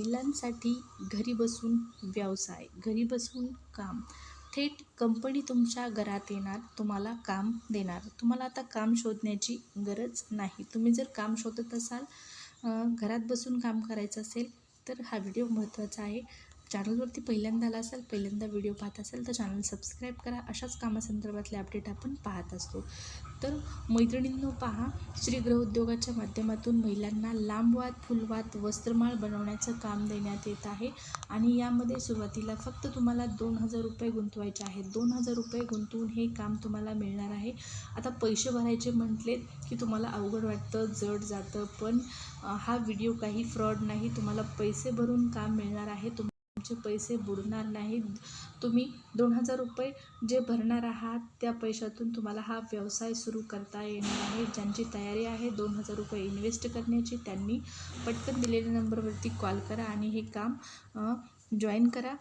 महिलांसाठी घरी बसून व्यवसाय घरी बसून काम. थेट कंपनी तुमच्या घरात येणार तुम्हाला काम देणार. तुम्हाला आता काम शोधण्याची गरज नाही. तुम्ही जर काम शोधत असाल घरात बसून काम करायचं असेल तर हा व्हिडिओ महत्त्वाचा आहे. चॅनलवरती पहिल्यांदा आला असाल पहिल्यांदा व्हिडिओ पाहत असाल तर चॅनल सबस्क्राईब करा. अशाच कामासंदर्भातले अपडेट आपण पाहत असतो. तर मैत्रिणींनो पहा श्री गृहउद्योगाच्या माध्यमातून महिलांना लांबवात फुलवात वस्त्रमाळ बनवण्याचं काम देण्यात येत आहे. आणि यामध्ये सुरुवातीला फक्त तुम्हाला दोन हजार रुपये गुंतवायचे आहेत. दोन हजार रुपये गुंतवून हे काम तुम्हाला मिळणार आहे. आता पैसे भरायचे म्हटले की तुम्हाला अवघड वाटतं जड जातं. पण हा व्हिडिओ काही फ्रॉड नाही. तुम्हाला पैसे भरून काम मिळणार आहे. तुमचे पैसे बुडणार नाहीत तुम्ही दोन हजार रुपये जे भरणार आहात त्या पैशातून तुम्हाला हा व्यवसाय सुरू करता येणार आहे. ज्यांची तयारी आहे दोन हजार रुपये इन्व्हेस्ट करण्याची त्यांनी पटकन दिलेल्या नंबरवरती कॉल करा आणि हे काम जॉईन करा.